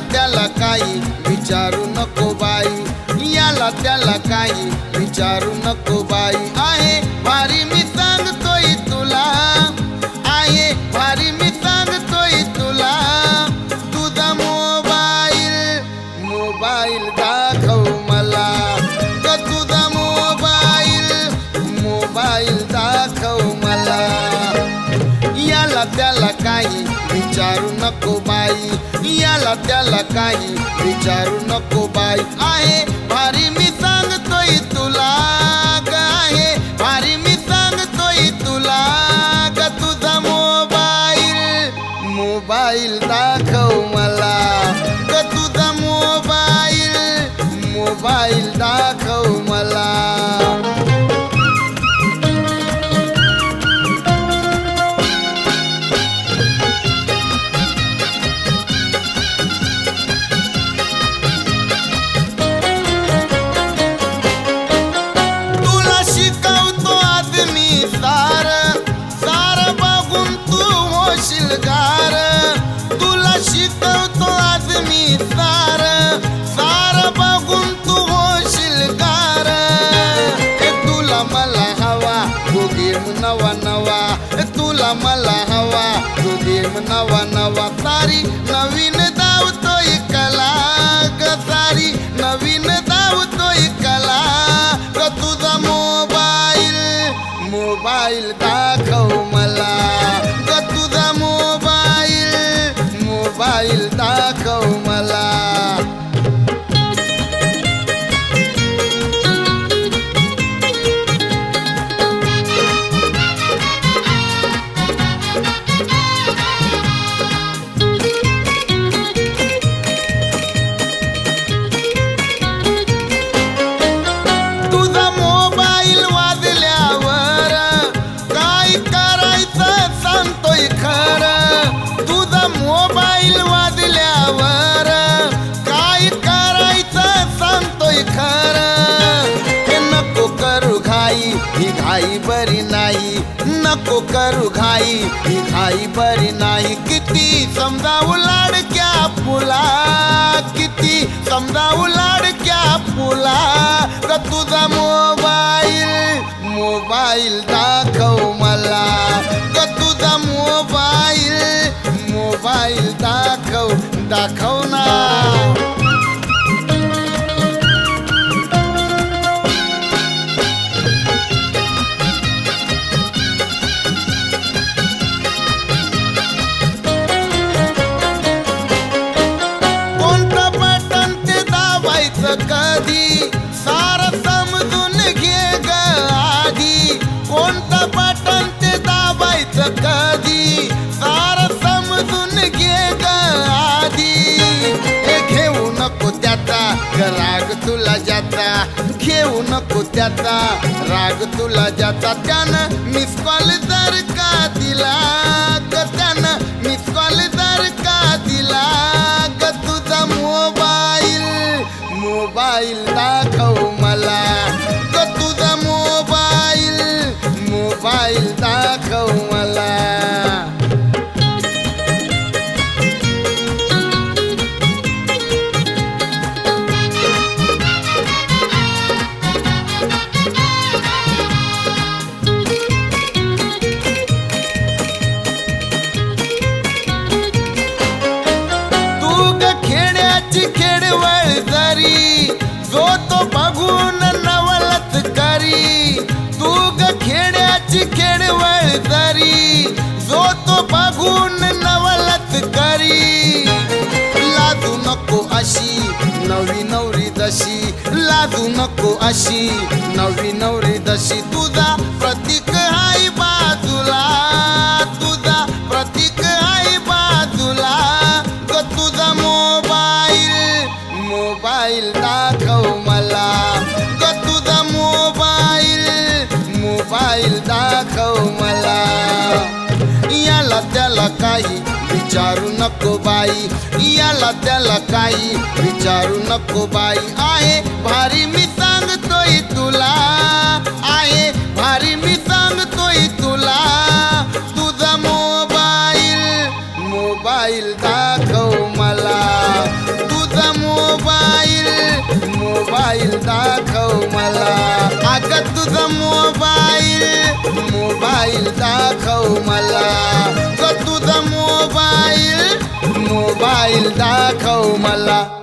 त्याला काही विचारू नको बाई. याला त्याला काही विचारू नको बाई. आहे भारी मी सांगतोय तुला. आहे भारी मी सांगतोय तुला. तुझा मोबाईल मोबाईल दाखव मला. ग तुझा मोबाईल मोबाईल दाखव मला. याला त्याला काही विचारू नको बाई. याला त्याला काही विचारू नको बाई. आहे भारी मला हवा. तू गेम नवा नवा सारी नवीन धावतोय कला ग सारी. नवीन धावतोय कला ग तुझा मोबाईल मोबाईल दा घाई बरी नाही नको करू घाई. ही घाई बरी नाही किती समजावू लाडक्या फुला किती समजावू लाडक्या फुला. तुझा मोबाईल मोबाईल कधी सार समजून घे ग आधी. कोणतं बटन ते दाबायचं कधी? सार समजून घे ग आधी. हे घेऊ नको त्याचा राग तुला जाता घेऊ नको त्याचा राग तुला ज्याचा. त्यानं मिस कॉल जर का दिला त्यानं मिस कॉल जर का दिला? मोबाईल दाखव बघून नवलत करी. तू ग खेड्याची खेडवळ जरी. जो तो बघून नवलत करी. लादू नको अशी नवी नवरी दशी लादू नको अशी नवी नवरी दशी तुझा प्रतीक हा काही विचारू नको बाई याला त्याला काही विचारू नको बाई. आहे भारी मी सांगतोय तुला आहे भारी मी सांगतोय तुला. तुझा मोबाईल मोबाईल दाखव मला. तुझा मोबाईल मोबाईल दाखव मला. अगं तुझा मोबाईल मोबाईल दाखव मला. ग तुझा मोबाईल मोबाईल दाखव मला.